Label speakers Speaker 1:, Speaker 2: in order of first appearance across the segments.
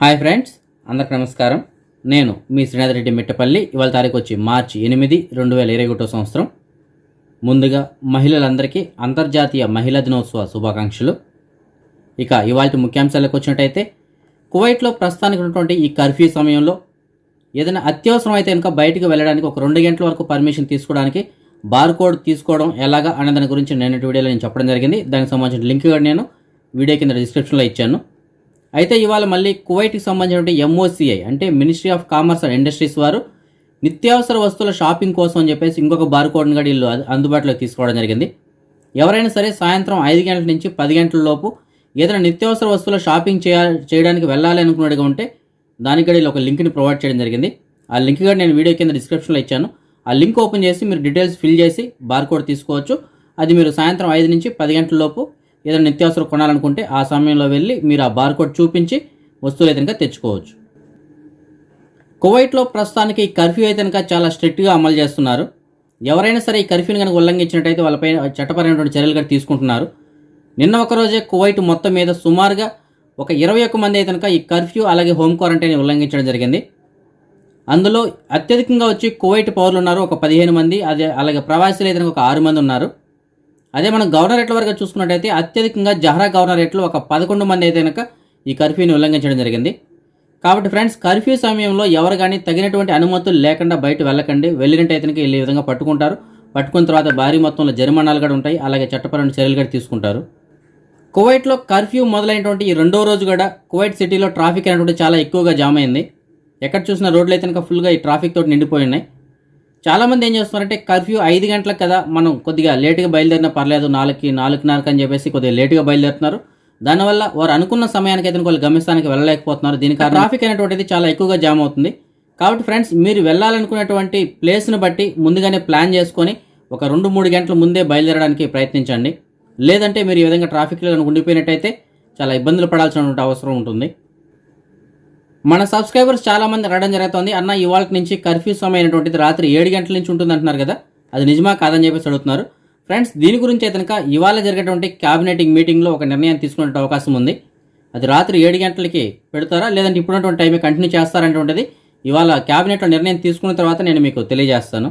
Speaker 1: Hi friends అందరికి నమస్కారం. నేను మీ శ్రీనాథ్ రెడ్డి మిట్టపల్లి. ఇవాళ తారీఖు వచ్చి మార్చి ఎనిమిది రెండు వేల ఇరవై ఒకటో సంవత్సరం. ముందుగా మహిళలందరికీ అంతర్జాతీయ మహిళా దినోత్సవ శుభాకాంక్షలు. ఇక ఇవాళ ముఖ్యాంశాలకు వచ్చినట్టయితే కువైట్లో ప్రస్తుతానికి ఉన్నటువంటి ఈ కర్ఫ్యూ సమయంలో ఏదైనా అత్యవసరం అయితే కనుక బయటకు వెళ్ళడానికి ఒక రెండు గంటల వరకు పర్మిషన్ తీసుకోవడానికి బార్ కోడ్ తీసుకోవడం ఎలాగా అనే దాని గురించి నేను వీడియోలో నేను చెప్పడం జరిగింది. దానికి సంబంధించిన లింక్ కూడా నేను వీడియో కింద డిస్క్రిప్షన్లో ఇచ్చాను. అయితే ఇవాళ మళ్ళీ కువైట్కి సంబంధించినటువంటి ఎంఓసిఐ అంటే ministry of commerce and industries వారు నిత్యావసర వస్తువుల షాపింగ్ కోసం అని చెప్పేసి ఇంకొక బార్ కోడ్ని కూడా వీళ్ళు అందుబాటులోకి తీసుకోవడం జరిగింది. ఎవరైనా సరే సాయంత్రం ఐదు గంటల నుంచి పది గంటల లోపు ఏదైనా నిత్యావసర వస్తువుల షాపింగ్ చేయ చేయడానికి వెళ్ళాలి అనుకున్నట్టుగా ఉంటే దానికి కూడా ఒక లింక్ని ప్రొవైడ్ చేయడం జరిగింది. ఆ లింక్ కూడా నేను వీడియో కింద డిస్క్రిప్షన్లో ఇచ్చాను. ఆ లింక్ ఓపెన్ చేసి మీరు డీటెయిల్స్ ఫిల్ చేసి బార్కోడ్ తీసుకోవచ్చు. అది మీరు సాయంత్రం ఐదు నుంచి పది గంటల లోపు ఏదైనా నిత్యావసరం కొనాలనుకుంటే ఆ సమయంలో వెళ్ళి మీరు ఆ బార్కోడ్ చూపించి వస్తువులు అయితే తెచ్చుకోవచ్చు. కువైట్లో ప్రస్తుతానికి కర్ఫ్యూ అయితే కనుక చాలా స్ట్రిక్ట్గా అమలు చేస్తున్నారు. ఎవరైనా సరే ఈ కర్ఫ్యూని కనుక ఉల్లంఘించినట్టయితే వాళ్ళపై చట్టపరమైనటువంటి చర్యలు కూడా తీసుకుంటున్నారు. నిన్న ఒకరోజే కువైట్ మొత్తం మీద సుమారుగా ఒక ఇరవై ఒక్క మంది అయితే కనుక ఈ కర్ఫ్యూ అలాగే హోమ్ క్వారంటైన్ ఉల్లంఘించడం జరిగింది. అందులో అత్యధికంగా వచ్చి కువైట్ పౌరులు ఉన్నారు ఒక పదిహేను మంది అదే అలాగే ప్రవాసీలు అయితే ఒక ఆరు మంది ఉన్నారు. అదే మనం గవర్నరేట్ల వరకు చూసుకున్నట్టయితే అత్యధికంగా జహరా గవర్నరేట్లు ఒక పదకొండు మంది అయితే కనుక ఈ కర్ఫ్యూని ఉల్లంఘించడం జరిగింది. కాబట్టి ఫ్రెండ్స్ కర్ఫ్యూ సమయంలో ఎవరు కానీ తగినటువంటి అనుమతులు లేకుండా బయట వెళ్ళకండి. వెళ్ళినట్టయితే కనుక వెళ్ళే ఈ విధంగా పట్టుకుంటారు. పట్టుకున్న తర్వాత భారీ మొత్తంలో జరిమానాలు కూడా ఉంటాయి. అలాగే చట్టపరమైన చర్యలు కూడా తీసుకుంటారు. కువైట్లో కర్ఫ్యూ మొదలైనటువంటి ఈ రెండో రోజు కూడా కువైట్ సిటీలో ట్రాఫిక్ అనేటువంటి చాలా ఎక్కువగా జామ్ అయింది. ఎక్కడ చూసినా రోడ్లు అయితే కనుక ఫుల్గా ఈ ట్రాఫిక్ తోటి నిండిపోయి ఉన్నాయి. చాలామంది ఏం చేస్తున్నారంటే కర్ఫ్యూ ఐదు గంటలకు కదా మనం కొద్దిగా లేటుగా బయలుదేరినా పర్లేదు నాలుగుకి నాలుగున్నరకు అని చెప్పేసి కొద్దిగా లేటుగా బయలుదేరుతున్నారు. దానివల్ల వారు అనుకున్న సమయానికి అయితే వాళ్ళు గమ్యస్థానానికి వెళ్ళలేకపోతున్నారు. దీనికి ట్రాఫిక్ అనేటువంటిది చాలా ఎక్కువగా జామ్ అవుతుంది. కాబట్టి ఫ్రెండ్స్ మీరు వెళ్ళాలనుకునేటువంటి ప్లేస్ని బట్టి ముందుగానే ప్లాన్ చేసుకొని ఒక రెండు మూడు గంటల ముందే బయలుదేరడానికి ప్రయత్నించండి. లేదంటే మీరు ఈ విధంగా ట్రాఫిక్లో కనుక ఉండిపోయినట్టయితే చాలా ఇబ్బందులు పడాల్సినటువంటి అవసరం ఉంటుంది. మన సబ్స్క్రైబర్స్ చాలామంది రావడం జరుగుతుంది. అన్న ఇవాళ నుంచి కర్ఫ్యూ సమయం అయినటువంటిది రాత్రి ఏడు గంటల నుంచి ఉంటుంది అంటున్నారు కదా. అది నిజమా కాదని చెప్పేసి అడుగుతున్నారు. ఫ్రెండ్స్ దీని గురించి అయితే కనుక ఇవాళ జరిగేటువంటి క్యాబినెటింగ్ మీటింగ్లో ఒక నిర్ణయం తీసుకునే అవకాశం ఉంది. అది రాత్రి ఏడు గంటలకి పెడతారా? లేదంటే ఇప్పుడున్నటువంటి టైమే కంటిన్యూ చేస్తారనేటువంటిది ఇవాళ క్యాబినెట్లో నిర్ణయం తీసుకున్న తర్వాత నేను మీకు తెలియజేస్తాను.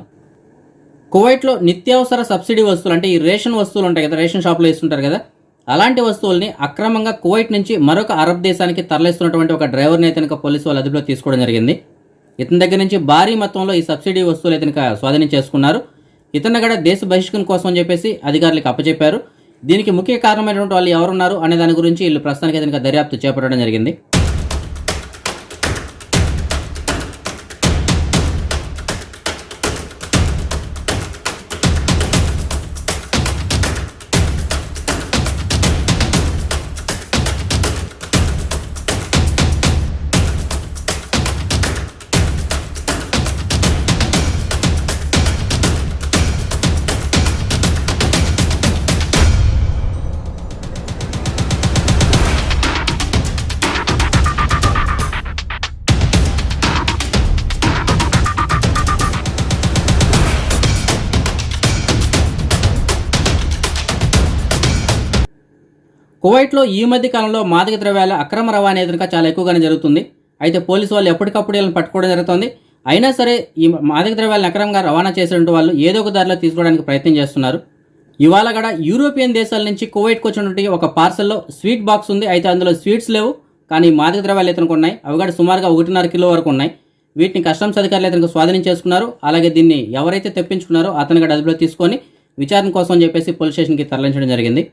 Speaker 1: కువైట్లో నిత్యావసర సబ్సిడీ వస్తువులు అంటే ఈ రేషన్ వస్తువులు ఉంటాయి కదా రేషన్ షాప్లో ఇస్తుంటారు కదా అలాంటి వస్తువుల్ని అక్రమంగా కువైట్ నుంచి మరొక అరబ్ దేశానికి తరలిస్తున్నటువంటి ఒక డ్రైవర్ని అయితే కనుక పోలీసు వాళ్ళు అదుపులో తీసుకోవడం జరిగింది. ఇతని దగ్గర నుంచి భారీ మొత్తంలో ఈ సబ్సిడీ వస్తువులు అయితే కనుక స్వాధీనం చేసుకున్నారు. ఇతను కూడా దేశ బహిష్కరణ కోసం అని చెప్పేసి అధికారులకు అప్పచెప్పారు. దీనికి ముఖ్య కారణమైనటువంటి వాళ్ళు ఎవరున్నారు అనే దాని గురించి వీళ్ళు ప్రస్తుతానికి అయితే దర్యాప్తు చేపట్టడం జరిగింది. కువైట్లో ఈ మధ్య కాలంలో మాదక ద్రవ్యాల అక్రమ రవాణా ఎదురుగా చాలా ఎక్కువగానే జరుగుతుంది. అయితే పోలీసు వాళ్ళు ఎప్పటికప్పుడు వీళ్ళని పట్టుకోవడం జరుగుతుంది. అయినా సరే ఈ మాదక ద్రవ్యాలను అక్రమంగా రవాణా చేసినటువంటి వాళ్ళు ఏదో ఒక దారిలో తీసుకోవడానికి ప్రయత్నం చేస్తున్నారు. ఇవాళ కూడా యూరోపియన్ దేశాల నుంచి కువైట్కి వచ్చినటువంటి ఒక పార్సల్లో స్వీట్ బాక్స్ ఉంది. అయితే అందులో స్వీట్స్ లేవు. కానీ మాదక ద్రవ్యాలు ఇతనికి ఉన్నాయి. అవి కూడా సుమారుగా ఒకటిన్నర కిలో వరకు ఉన్నాయి. వీటిని కస్టమ్స్ అధికారులు ఇతనికి స్వాధీనం చేసుకున్నారు. అలాగే దీన్ని ఎవరైతే తెప్పించుకున్నారో అతను కూడా అదుపులో తీసుకొని విచారణ కోసం చెప్పేసి పోలీస్ స్టేషన్కి తరలించడం జరిగింది.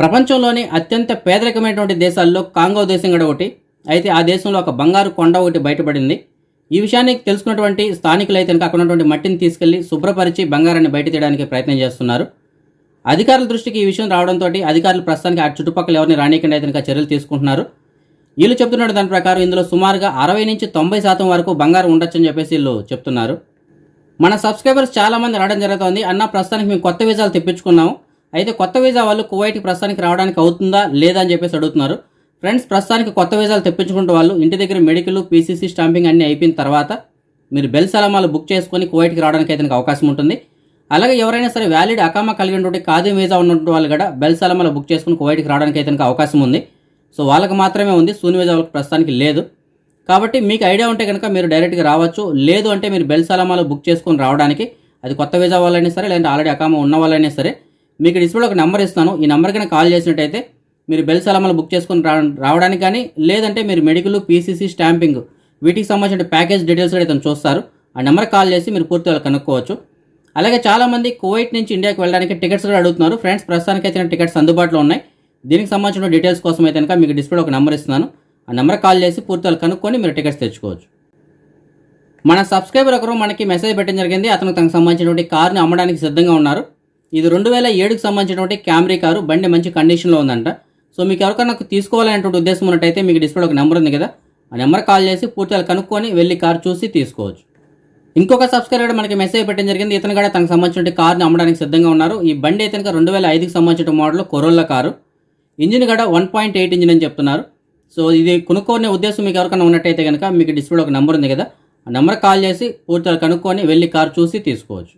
Speaker 1: ప్రపంచంలోని అత్యంత పేదరికమైనటువంటి దేశాల్లో కాంగో దేశం కూడా ఒకటి. అయితే ఆ దేశంలో ఒక బంగారు కొండ ఒకటి బయటపడింది. ఈ విషయాన్ని తెలుసుకున్నటువంటి స్థానికులు అయితే కనుక అక్కడ ఉన్నటువంటి మట్టిని తీసుకెళ్ళి శుభ్రపరిచి బంగారాన్ని బయట తీయడానికి ప్రయత్నం చేస్తున్నారు. అధికారుల దృష్టికి ఈ విషయం రావడంతో అధికారులు ప్రస్తుతానికి ఆ చుట్టుపక్కల ఎవరిని రానియకుండా అయితే కనుక చర్యలు తీసుకుంటున్నారు. వీళ్ళు చెప్తున్న దాని ప్రకారం ఇందులో సుమారుగా అరవై నుంచి తొంభై శాతం వరకు బంగారం ఉండొచ్చని చెప్పేసి వీళ్ళు చెప్తున్నారు. మన సబ్స్క్రైబర్స్ చాలామంది రావడం జరుగుతుంది. అన్న ప్రస్తుతానికి మేము కొత్త వీసాలు తెప్పించుకున్నాము. అయితే కొత్త వీసా వాళ్ళు కువైట్కి ప్రస్తుతానికి రావడానికి అవుతుందా లేదా అని చెప్పేసి అడుగుతున్నారు. ఫ్రెండ్స్ ప్రస్తుతానికి కొత్త వీసాలు తెప్పించుకుంటే వాళ్ళు ఇంటి దగ్గర మెడికల్ పీసీసీ స్టాంపింగ్ అన్నీ అయిపోయిన తర్వాత మీరు బెల్ సలామాలు బుక్ చేసుకొని కువైట్కి రావడానికి అయితే అవకాశం ఉంటుంది. అలాగే ఎవరైనా సరే వ్యాలిడ్ అకామా కలిగినటువంటి ఖాదీ వీసా ఉన్నటువంటి వాళ్ళు కూడా బెల్ సలామాలు బుక్ చేసుకుని కువైట్కి రావడానికి అయితే అవకాశం ఉంది. సో వాళ్ళకి మాత్రమే ఉంది సూని వీసా వాళ్ళకి ప్రస్తుతానికి లేదు. కాబట్టి మీకు ఐడియా ఉంటే కనుక మీరు డైరెక్ట్గా రావచ్చు. లేదు అంటే మీరు బెల్ సలామాలు బుక్ చేసుకొని రావడానికి అది కొత్త వీసా వాళ్ళైనా సరే లేదంటే ఆల్రెడీ అకామా ఉన్న వాళ్ళైనా సరే మీకు డిస్ప్లేలో ఒక నెంబర్ ఇస్తాను ఈ నెంబర్ కన్నా కాల్ చేసినట్టయితే మీరు బెల్ సలమాలు బుక్ చేసుకుని రావడానికి కానీ లేదంటే మీరు మెడికల్ పీసీసీ స్టాంపింగ్ వీటికి సంబంధించిన ప్యాకేజ్ డీటెయిల్స్ అయితే చూస్తారు. ఆ నెంబర్ కాల్ చేసి మీరు పూర్తిగా కనుక్కోవచ్చు. అలాగే చాలామంది కువైట్ నుంచి ఇండియాకి వెళ్ళడానికి టికెట్స్ కూడా అడుగుతున్నారు. ఫ్రెండ్స్ ప్రస్తుతానికి అయితే టికెట్స్ అందుబాటులో ఉన్నాయి. దీనికి సంబంధించిన డీటెయిల్స్ కోసం అయితే కనుక మీకు డిస్ప్లేలో ఒక నెంబర్ ఇస్తున్నాను. ఆ నెంబర్ కాల్ చేసి పూర్తిగా కనుక్కొని మీరు టికెట్స్ తెచ్చుకోవచ్చు. మన సబ్స్క్రైబర్ ఒకరు మనకి మెసేజ్ పెట్టడం జరిగింది. అతను తనకు సంబంధించినటువంటి కార్ని అమ్మడానికి సిద్ధంగా ఉన్నారు. ఇది రెండు వేల ఏడుకి సంబంధించినటువంటి క్యామ్రీ కారు. బండి మంచి కండిషన్లో ఉందంట. సో మీకు ఎవరికైనా తీసుకోవాలనేటువంటి ఉద్దేశం ఉన్నట్టయితే మీకు డిస్ప్లే ఒక నెంబర్ ఉంది కదా. ఆ నెంబర్ కాల్ చేసి పూర్తిగా కనుక్కొని వెళ్ళి కార్ చూసి తీసుకోవచ్చు. ఇంకొక సబ్స్క్రైబర్ మనకి మెసేజ్ పెట్టడం జరిగింది. ఇతను కూడా తనకు సంబంధించిన కార్ని అమ్మడానికి సిద్ధంగా ఉన్నారు. ఈ బండి అయితే కనుక రెండు వేల ఐదుకి సంబంధించిన మోడల్ కొరోల్లా కారు. ఇంజిన్ కూడా వన్ పాయింట్ ఎయిట్ ఇంజిన్ అని చెప్తున్నారు. సో ఇది కొనుక్కునే ఉద్దేశం మీకు ఎవరికైనా ఉన్నట్టయితే కనుక మీకు డిస్ప్లే ఒక నెంబర్ ఉంది కదా. ఆ నెంబర్ కాల్ చేసి పూర్తిగా కనుక్కొని వెళ్ళి కార్ చూసి తీసుకోవచ్చు.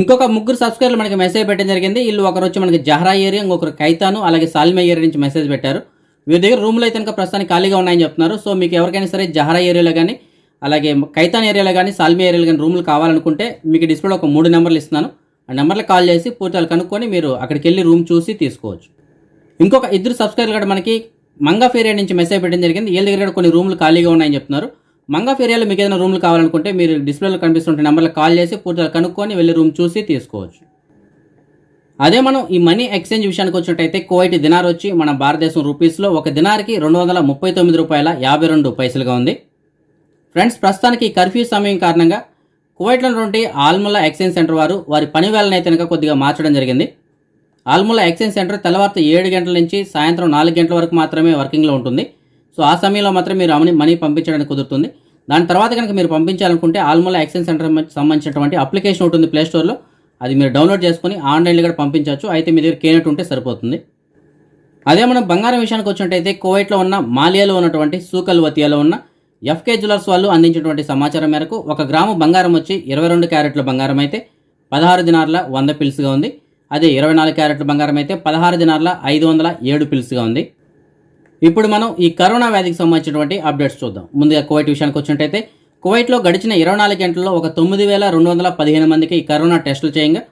Speaker 1: ఇంకొక ముగ్గురు సబ్స్క్రైబర్లు మనకి మెసేజ్ పెట్టడం జరిగింది. వీళ్ళు ఒకరు వచ్చి మనకి జహరా ఏరియా ఇంకొకరు కైతాను అలాగే సాల్మే ఏరియా నుంచి మెసేజ్ పెట్టారు. వీరి దగ్గర రూమ్లో అయితే కనుక ప్రస్తుతానికి ఖాళీగా ఉన్నాయని చెప్తున్నారు. సో మీకు ఎవరికైనా సరే జహరా ఏరియాలో కానీ అలాగే కైతాన్ ఏరియాలో కానీ సాల్మే ఏరియాలో కానీ రూములు కావాలనుకుంటే మీకు డిస్ప్లేలో ఒక మూడు నెంబర్లు ఇస్తున్నాను. ఆ నెంబర్లు కాల్ చేసి పూర్తిగా కనుక్కొని మీరు అక్కడికి వెళ్ళి రూమ్ చూసి తీసుకోవచ్చు. ఇంకొక ఇద్దరు సబ్స్క్రైబర్లు కూడా మనకి మంగఫ్ ఏరియా నుంచి మెసేజ్ పెట్టడం జరిగింది. వీళ్ళ దగ్గర కూడా కొన్ని రూమ్లు ఖాళీగా ఉన్నాయని చెప్తున్నారు. మంగ ఫేరియాలో మీకు ఏదైనా రూమ్లు కావాలనుకుంటే మీరు డిస్ప్లేలో కనిపిస్తున్న నెంబర్లకు కాల్ చేసి పూర్తిగా కనుక్కొని వెళ్ళి రూమ్ చూసి తీసుకోవచ్చు. అదే మనం ఈ మనీ ఎక్స్చేంజ్ విషయానికి వచ్చినట్టయితే కోవైట్ దినార్ వచ్చి మన భారతదేశం రూపీస్లో ఒక దినార్కి రెండు వందల ముప్పై తొమ్మిది రూపాయల యాభై రెండు పైసలుగా ఉంది. ఫ్రెండ్స్ ప్రస్తుతానికి కర్ఫ్యూ సమయం కారణంగా కువైట్లో నుండి ఆల్ముల్లా ఎక్స్చేంజ్ సెంటర్ వారు వారి పని వేళను కనుక కొద్దిగా మార్చడం జరిగింది. ఆల్ముల్లా ఎక్స్చేంజ్ సెంటర్ తెల్లవారితో ఏడు గంటల నుంచి సాయంత్రం నాలుగు గంటల వరకు మాత్రమే వర్కింగ్లో ఉంటుంది. సో ఆ సమయంలో మాత్రం మీరు మనీ మనీ పంపించడానికి కుదురుతుంది. దాని తర్వాత కనుక మీరు పంపించాలనుకుంటే ఆల్మూలా ఎక్స్చేంజ్ సెంటర్ సంబంధించినటువంటి అప్లికేషన్ ఉంటుంది ప్లే స్టోర్లో. అది మీరు డౌన్లోడ్ చేసుకొని ఆన్లైన్లో కూడా పంపించవచ్చు. అయితే మీ దగ్గర కేనెట్ ఉంటే సరిపోతుంది. అదే మనం బంగారం విషయానికి వచ్చినట్టయితే కోవైట్లో ఉన్న మాలియాలో ఉన్నటువంటి సూకల్వతియాలో ఉన్న ఎఫ్కే జ్యువెలర్స్ వాళ్ళు అందించినటువంటి సమాచారం మేరకు ఒక గ్రాము బంగారం వచ్చి ఇరవై రెండు క్యారెట్ల బంగారం అయితే పదహారు దినార్ల వంద పిల్స్గా ఉంది. అదే ఇరవై నాలుగు క్యారెట్ల బంగారం అయితే పదహారు దినార్ల ఐదు వందల ఏడు పిల్స్గా ఉంది. ఇప్పుడు మనం ఈ కరోనా వ్యాధికి సంబంధించినటువంటి అప్డేట్స్ చూద్దాం. ముందుగా కువైట్ విషయానికి వచ్చినట్టయితే కువైట్లో గడిచిన ఇరవై నాలుగు గంటల్లో ఒక తొమ్మిది వేల రెండు వందల పదిహేను మందికి ఈ కరోనా టెస్టులు చేయంగా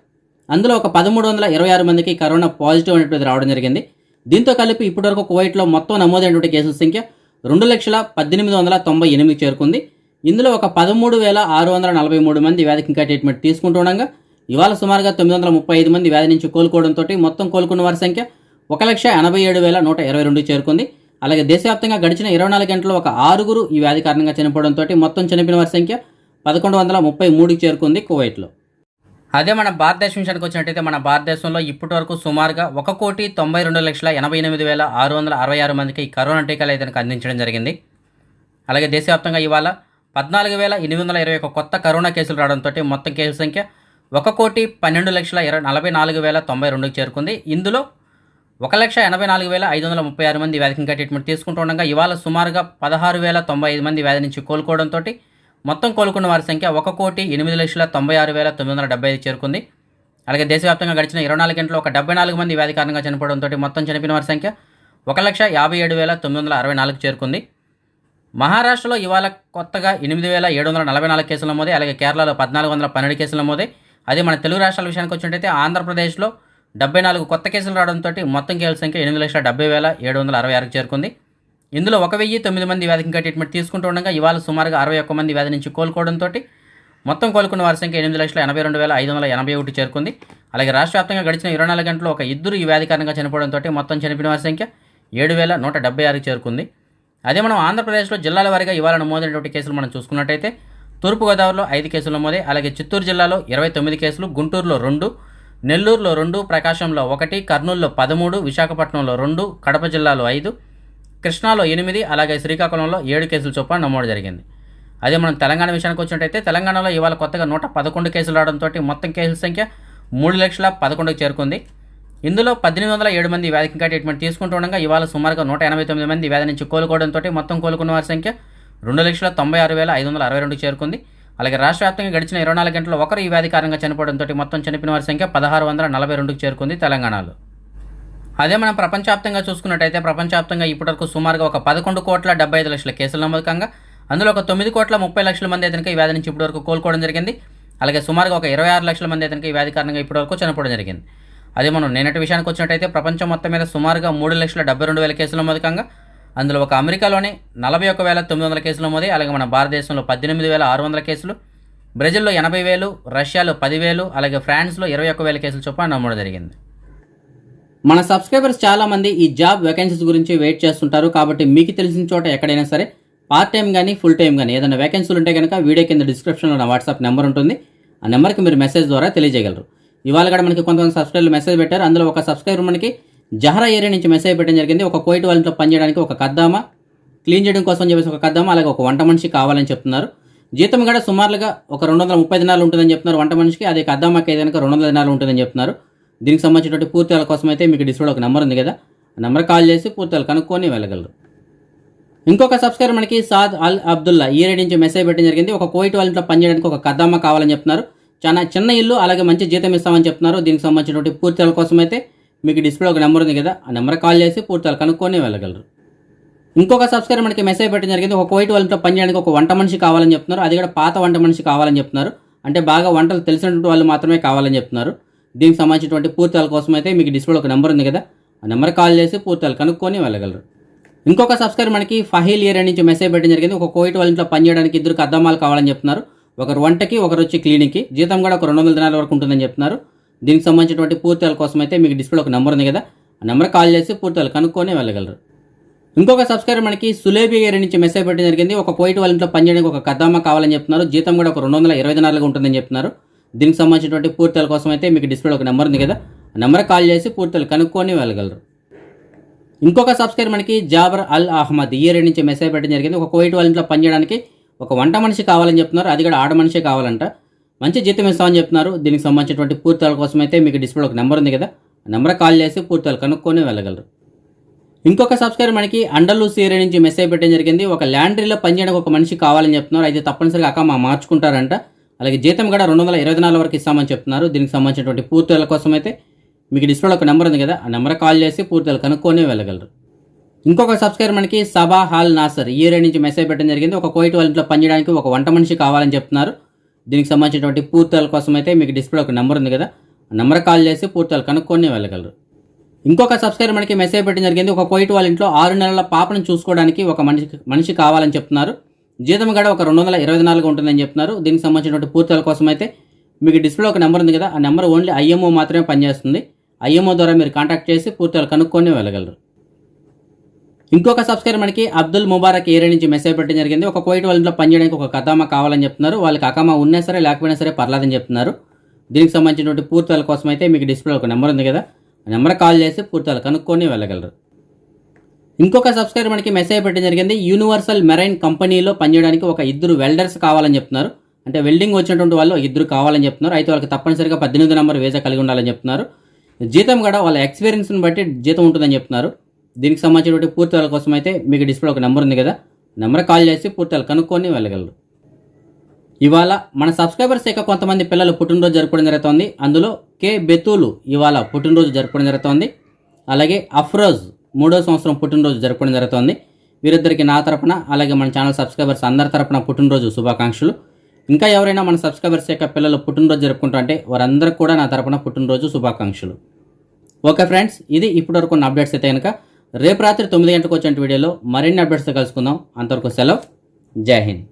Speaker 1: అందులో ఒక పదమూడు వందల ఇరవై ఆరు మందికి కరోనా పాజిటివ్ అనేటువంటిది రావడం జరిగింది. దీంతో కలిపి ఇప్పటివరకు కువైట్లో మొత్తం నమోదైనటువంటి కేసుల సంఖ్య రెండు లక్షల పద్దెనిమిది వందల తొంభై ఎనిమిది చేరుకుంది. ఇందులో ఒక పదమూడు వేల ఆరు వందల నలభై మూడు మంది వ్యాధికి ఇంకా ట్రీట్మెంట్ తీసుకుంటుండగా ఇవాళ సుమారుగా తొమ్మిది వందల ముప్పై ఐదు మంది వ్యాధి నుంచి కోలుకోవడంతో మొత్తం కోలుకున్న వారి సంఖ్య ఒక లక్ష ఎనభై ఏడు వేల నూట ఇరవై రెండు చేరుకుంది. అలాగే దేశవ్యాప్తంగా గడిచిన ఇరవై నాలుగు గంటల్లో ఒక ఆరుగురు ఈ వ్యాధి కారణంగా చనిపోవడంతో మొత్తం చనిపోయిన వారి సంఖ్య పదకొండు వందల ముప్పై మూడుకి చేరుకుంది కువైట్లో. అదే మన భారతదేశం విషయానికి వచ్చినట్టయితే మన భారతదేశంలో ఇప్పటి వరకు సుమారుగా ఒక కోటి తొంభై రెండు లక్షల ఎనభై ఎనిమిది వేల ఆరు వందల అరవై ఆరు మందికి ఈ కరోనా టీకాలు అయితే అందించడం జరిగింది. అలాగే దేశవ్యాప్తంగా ఇవాళ పద్నాలుగు వేల ఎనిమిది వందల ఇరవై ఒక కొత్త కరోనా కేసులు రావడంతో మొత్తం కేసుల సంఖ్య ఒక కోటి పన్నెండు లక్షల ఇరవై నలభై నాలుగు వేల తొంభై రెండుకి చేరుకుంది. ఇందులో ఒక లక్ష ఎనభై నాలుగు వేల ఐదు వందల ముప్పై ఆరు మంది వ్యాధి ఇంకా ట్రీట్మెంట్ తీసుకుంటుండగా ఇవాళ సుమారుగా పదహారు వేల తొంభై ఐదు మంది వ్యాధి నుంచి కోలుకోవడంతో మొత్తం కోలుకున్న వారి సంఖ్య ఒక కోటి ఎనిమిది లక్షల తొంభై ఆరు వేల తొమ్మిది వందల డెబ్బై ఐదు చేరుకుంది. అలాగే దేశవ్యాప్తంగా గడిచిన ఇరవై నాలుగు గంటలు ఒక డెబ్బై నాలుగు మంది వ్యాధి కారణంగా చనిపోవడంతో మొత్తం చనిపోయిన వారి సంఖ్య ఒక లక్ష యాభై ఏడు వేల తొమ్మిది వందల అరవై నాలుగు చేరుకుంది. మహారాష్ట్రలో ఇవాళ కొత్తగా ఎనిమిది వేల ఏడు వందల నలభై నాలుగు కేసుల నమోదే అలాగే కేరళలో పద్నాలుగు వందల పన్నెండు కేసుల నమోదే అదే మన తెలుగు రాష్ట్రాల విషయానికి వచ్చినట్టయితే ఆంధ్రప్రదేశ్లో డెబ్బై నాలుగు కొత్త కేసులు రావడంతో మొత్తం కేసుల సంఖ్య ఎనిమిది లక్షల డెబ్బై వేల ఏడు వందల అరవై ఆరుకు చేరుకుంది. ఇందులో ఒక వెయ్యి తొమ్మిది మంది వ్యాధికి ఇంకా ట్రీట్మెంట్ తీసుకుంటూ ఉండగా ఇవాళ సుమారుగా అరవై ఒక్క మంది వ్యాధి నుంచి కోలుకోవడంతో మొత్తం కోలుకున్న వారి సంఖ్య ఎనిమిది లక్షల ఎనభై రెండు వేల ఐదు వందల ఎనభై ఒకటి చేరుకుంది. అలాగే రాష్ట్ర వ్యాప్తంగా గడిచిన ఇరవై నాలుగు గంటల్లో ఒక ఇద్దరు ఈ వ్యాధి కారణంగా చనిపోవడంతో మొత్తం చనిపోయిన వారి సంఖ్య ఏడు వేల నూట డెబ్బై ఆరుకు చేరుకుంది. అదే మనం ఆంధ్రప్రదేశ్లో జిల్లాల వారీగా ఇవాళ నమోదైనటువంటి కేసులు మనం చూసుకున్నట్టయితే తూర్పుగోదావరిలో ఐదు కేసులు నమోదే అలాగే చిత్తూరు జిల్లాలో ఇరవై తొమ్మిది కేసులు గుంటూరులో రెండు నెల్లూరులో రెండు ప్రకాశంలో ఒకటి కర్నూలులో పదమూడు విశాఖపట్నంలో రెండు కడప జిల్లాలో ఐదు కృష్ణాలో ఎనిమిది అలాగే శ్రీకాకుళంలో ఏడు కేసులు చొప్పున నమోదు జరిగింది. అదే మనం తెలంగాణ విషయానికి వచ్చినట్టయితే తెలంగాణలో ఇవాళ కొత్తగా నూట పదకొండు కేసులు రావడంతో మొత్తం కేసుల సంఖ్య మూడు లక్షల పదకొండుకు చేరుకుంది. ఇందులో పద్దెనిమిది వందల ఏడు మంది వ్యాధికి ఇంకా ట్రీట్మెంట్ తీసుకుంటూ ఉండగా ఇవాళ సుమారుగా నూట ఎనభై తొమ్మిది మంది వ్యాధి నుంచి కోలుకోవడంతో మొత్తం కోలుకున్న వారి సంఖ్య రెండు లక్షల తొంభై ఆరు వేల ఐదు వందల అరవై రెండు చేరుకుంది. అలాగే రాష్ట్ర వ్యాప్తంగా గడిచిన ఇరవై నాలుగు గంటల్లో ఒకరు ఈ వ్యాధి కారణంగా చనిపోవడంతో మొత్తం చనిపోయిన వారి సంఖ్య పదహారు వందల నలభై రెండుకు చేరుకుంది తెలంగాణలో. అదే మనం ప్రపంచవ్యాప్తంగా చూసుకున్నట్టయితే ప్రపంచవ్యాప్తంగా ఇప్పటివరకు సుమారుగా ఒక పదకొండు కోట్ల డెబ్బై ఐదు లక్షల కేసులు నమోదు కాగా అందులో ఒక తొమ్మిది కోట్ల ముప్పై లక్షల మంది అయితే ఈ వ్యాధి నుంచి ఇప్పటివరకు కోలుకోవడం జరిగింది. అలాగే సుమారుగా ఒక ఇరవై ఆరు లక్షల మంది అయితే ఈ వ్యాధి కారణంగా ఇప్పటివరకు చనిపోవడం జరిగింది. అదే మనం నిన్నటి విషయానికి వచ్చినట్టయితే ప్రపంచం మొత్తం మీద సుమారుగా మూడు లక్షల డెబ్బై రెండు వేల కేసులు నమోదు కాగా అందులో ఒక అమెరికాలోనే నలభై ఒక వేల తొమ్మిది వందల కేసులు నమోదే అలాగే మన భారతదేశంలో పద్దెనిమిది వేల ఆరు వందల కేసులు బ్రెజిల్లో ఎనభై వేలు రష్యాలో పదివేలు అలాగే ఫ్రాన్స్లో ఇరవై ఒక్క వేల కేసులు చొప్పున నమోదు జరిగింది. మన సబ్స్క్రైబర్స్ చాలా మంది ఈ జాబ్ వేకెన్సీస్ గురించి వెయిట్ చేస్తుంటారు. కాబట్టి మీకు తెలిసిన చోట ఎక్కడైనా సరే పార్ట్ టైం కానీ ఫుల్ టైం కానీ ఏదైనా వేకెన్సీలు ఉంటే కనుక వీడియో కింద డిస్క్రిప్షన్లో నా వాట్సాప్ నెంబర్ ఉంటుంది. ఆ నెంబర్కి మీరు మెసేజ్ ద్వారా తెలియజేయగలరు. ఇవాళ కూడా మనకి కొంతమంది సబ్స్క్రైబర్లు మెసేజ్ పెట్టారు. అందులో ఒక సబ్స్క్రైబర్ మనకి జహరా ఏరియా నుంచి మెసేజ్ పెట్టడం జరిగింది. ఒక కోయిట్ వాళ్ళతో పనిచేయడానికి ఒక కద్దామా? క్లీన్ చేయడం కోసం చెప్పేసి ఒక కద్దామా? అలాగే ఒక వంట మనిషి కావాలని చెప్తున్నారు. జీతం కూడా సుమారుగా ఒక రెండు వందల ముప్పై దినాలు ఉంటుందని చెప్తున్నారు వంట మనిషికి. అదే కద్దామాకి ఏదైనా రెండు వందల దినాలు ఉంటుందని చెప్తున్నారు. దీనికి సంబంధించినటువంటి పూర్తిల కోసం అయితే మీకు డిస్ప్లేలో ఒక నెంబర్ ఉంది కదా. నెంబర్ కాల్ చేసి పూర్తిలు కనుక్కొని వెళ్ళగలరు. ఇంకొక సబ్స్క్రైబర్ మనకి సాద్ అల్ అబ్దుల్లా ఈ రేడి నుంచి మెసేజ్ పెట్టడం జరిగింది. ఒక కోయిట్ వాళ్ళ ఇంట్లో పనిచేయడానికి ఒక కద్దామా కావాలని చెప్తున్నారు. చాలా చిన్న ఇల్లు అలాగే మంచి జీతం ఇస్తామని చెప్తున్నారు. దీనికి సంబంధించినటువంటి పూర్తిల కోసం అయితే మీకు డిస్ప్లే ఒక నెంబర్ ఉంది కదా ఆ నెంబర్ కాల్ చేసి పూర్తిగా కనుక్కొని వెళ్ళగలరు. ఇంకొక సబ్స్క్రైబర్ మనకి మెసేజ్ పెట్టడం జరిగింది ఒక కోయిట్ వాళ్ళతో పనిచేయడానికి ఒక వంట మనిషి కావాలని చెప్తున్నారు అది కూడా పాత వంట మనిషి కావాలని చెప్తున్నారు. అంటే బాగా వంటలు తెలిసినటువంటి వాళ్ళు మాత్రమే కావాలని చెప్తున్నారు. దీనికి సంబంధించినటువంటి పూర్తిల కోసం అయితే మీకు డిస్ప్లే ఒక నెంబర్ ఉంది కదా ఆ నెంబర్ కాల్ చేసి పూర్తిలు కనుక్కొని వెళ్ళగలరు. ఇంకొక సబ్స్క్రైబర్ మనకి ఫహీల్ ఇయర్ నుంచి మెసేజ్ పెట్టడం జరిగింది ఒక కోయిట్ వాళ్ళ ఇంట్లో పనిచేయడానికి ఇద్దరు అద్దమాలు కావాలని చెప్తున్నారు. ఒకరు వంటకి ఒకరు వచ్చి క్లీనిక్కి జీతం కూడా ఒక రెండు వందల దినాల వరకు ఉంటుందని చెప్తున్నారు. దీనికి సంబంధించినటువంటి పూర్తిల కోసం అయితే మీకు డిస్ప్లే ఒక నెంబర్ ఉంది కదా. ఆ నెంబర్ కాల్ చేసి పూర్తిలు కనుక్కొని వెళ్ళగలరు. ఇంకొక సబ్స్క్రైబర్ మనకి సులేబి ఏరియా నుంచి మెసేజ్ పెట్టడం జరిగింది. ఒక పోయిట్ వాళ్ళ ఇంట్లో పనిచేయడానికి ఒక కద్దామా కావాలని చెప్తున్నారు. జీతం కూడా ఒక రెండు వందల ఇరవై దినాలుగా ఉంటుందని చెప్తున్నారు. దీనికి సంబంధించినటువంటి పూర్తిల కోసం అయితే మీకు డిస్ప్లే ఒక నెంబర్ ఉంది కదా. ఆ నెంబర్ కాల్ చేసి పూర్తిలు కనుక్కొని వెళ్ళగలరు. ఇంకొక సబ్స్క్రైబర్ మనకి జాబర్ అల్ అహ్మద్ ఈ నుంచి మెసేజ్ పెట్టడం జరిగింది. ఒక కోయిట్ వాళ్ళ ఇంట్లో పనిచేయడానికి ఒక వంట మనిషి కావాలని చెప్తున్నారు. అది కూడా ఆడ మనిషే కావాలంట. మంచి జీతం ఇస్తామని చెప్తున్నారు. దీనికి సంబంధించినటువంటి పూర్తాల కోసం అయితే మీకు డిస్ప్లే ఒక నెంబర్ ఉంది కదా. నెంబర్ కాల్ చేసి పూర్తాలు కనుక్కొని వెళ్ళగలరు. ఇంకొక సబ్స్క్రైబర్ మనకి అండర్లూస్ ఏరియా నుంచి మెసేజ్ పెట్టడం జరిగింది. ఒక ల్యాండ్రీలో పనిచేయడానికి ఒక మనిషి కావాలని చెప్తున్నారు. అయితే తప్పనిసరిగా అక్క మా మార్చుకుంటారంట. అలాగే జీతం కూడా రెండు వందల ఇరవై నాలుగు వరకు ఇస్తామని చెప్తున్నారు. దీనికి సంబంధించినటువంటి పూర్తుల కోసం అయితే మీకు డిస్ప్లేలో ఒక నెంబర్ ఉంది కదా. ఆ నెంబర్ కాల్ చేసి పూర్తులు కనుక్కొని వెళ్ళగలరు. ఇంకొక సబ్స్క్రైబర్ మనకి సభా హాల్ నాసర్. ఈ ఏరియా నుంచి మెసేజ్ పెట్టడం జరిగింది. ఒక కోయిట్ వాళ్ళ ఇంట్లో పనిచేయడానికి ఒక వంట మనిషి కావాలని చెప్తున్నారు. దీనికి సంబంధించినటువంటి పూర్తాల కోసం అయితే మీకు డిస్ప్లే ఒక నెంబర్ ఉంది కదా. నెంబర్ కాల్ చేసి పూర్తాలు కనుక్కొని వెళ్ళగలరు. ఇంకొక సబ్స్క్రైబర్ మనకి మెసేజ్ పెట్టడం జరిగింది. ఒక కోయిట్ వాళ్ళ ఇంట్లో ఆరు నెలల పాపను చూసుకోవడానికి ఒక మనిషి మనిషి కావాలని చెప్తున్నారు. జీతం కూడా ఒక రెండు వందల ఇరవై నాలుగు ఉంటుందని చెప్తున్నారు. దీనికి సంబంధించినటువంటి పూర్తాల కోసం అయితే మీకు డిస్ప్లే ఒక నెంబర్ ఉంది కదా. ఆ నెంబర్ ఓన్లీ ఐఎంఓ మాత్రమే పనిచేస్తుంది. ఐఎంఓ ద్వారా మీరు కాంటాక్ట్ చేసి పూర్తాలు కనుక్కొని వెళ్ళగలరు. ఇంకొక సబ్స్క్రైబర్ మనకి అబ్దుల్ ముబారక్ ఏరియా నుంచి మెసేజ్ పెట్టడం జరిగింది. ఒక కోయిట్ వాళ్ళ ఇంట్లో పనిచేయడానికి ఒక కథామా కావాలని చెప్తున్నారు. వాళ్ళకి అకామా ఉన్నా సరే లేకపోయినా సరే పర్లేదని చెప్తున్నారు. దీనికి సంబంధించినటువంటి పూర్తల కోసం అయితే మీకు డిస్ప్లే ఒక నెంబర్ ఉంది కదా. నెంబర్ కాల్ చేసి పూర్తిలు కనుక్కొని వెళ్ళగలరు. ఇంకొక సబ్స్క్రైబర్ మనకి మెసేజ్ పెట్టడం జరిగింది. యూనివర్సల్ మెరైన్ కంపెనీలో పనిచేయడానికి ఒక ఇద్దరు వెల్డర్స్ కావాలని చెప్తున్నారు. అంటే వెల్డింగ్ వచ్చినటువంటి వాళ్ళు ఇద్దరు కావాలని చెప్తున్నారు. అయితే వాళ్ళకి తప్పనిసరిగా పద్దెనిమిది నెంబర్ వీసా కలిగి ఉండాలని చెప్తున్నారు. జీతం కూడా వాళ్ళ ఎక్స్పీరియన్స్ని బట్టి జీతం ఉంటుందని చెప్తున్నారు. దీనికి సంబంధించినటువంటి పూర్తిల కోసం అయితే మీకు డిస్ప్లే ఒక నెంబర్ ఉంది కదా. నెంబర్ కాల్ చేసి పూర్తిలు కనుక్కొని వెళ్ళగలరు. ఇవాళ మన సబ్స్క్రైబర్స్ యొక్క కొంతమంది పిల్లలు పుట్టినరోజు జరుపుకోవడం జరుగుతోంది. అందులో కే బెతులు ఇవాళ పుట్టినరోజు జరుపుకోవడం జరుగుతోంది. అలాగే అఫ్రోజ్ మూడో సంవత్సరం పుట్టినరోజు జరుపుకోవడం జరుగుతోంది. వీరిద్దరికి నా తరపున అలాగే మన ఛానల్ సబ్స్క్రైబర్స్ అందరి తరపున పుట్టినరోజు శుభాకాంక్షలు. ఇంకా ఎవరైనా మన సబ్స్క్రైబర్స్ యొక్క పిల్లలు పుట్టినరోజు జరుపుకుంటుంటే వారందరికీ కూడా నా తరపున పుట్టినరోజు శుభాకాంక్షలు. ఓకే ఫ్రెండ్స్ ఇది ఇప్పటివరకు ఉన్న అప్డేట్స్ అయితే కనుక రేపు రాత్రి తొమ్మిది గంటలకు వచ్చే వీడియోలో మరిన్ని అప్డేట్స్తో కలుసుకుందాం అంతవరకు సెలవు జై Hind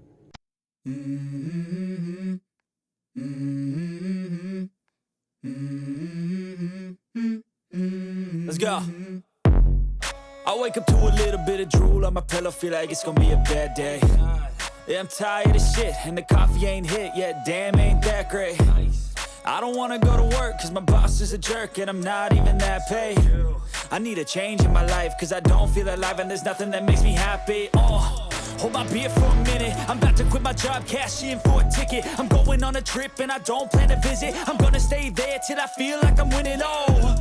Speaker 2: Let's go. I wake up to a little bit of drool on my pillow, feel like it's gonna be a bad day. Yeah, I'm tired of shit, and the coffee ain't hit yet, damn, ain't that great. I don't wanna go to work, cause my boss is a jerk, and I'm not even that paid. I need a change in my life, cause I don't feel alive, and there's nothing that makes me happy. Oh. Hold my beer for a minute. I'm about to quit my job, cash in for a ticket. I'm going on a trip and I don't plan to visit. I'm gonna stay there till I feel like I'm winning. Oh,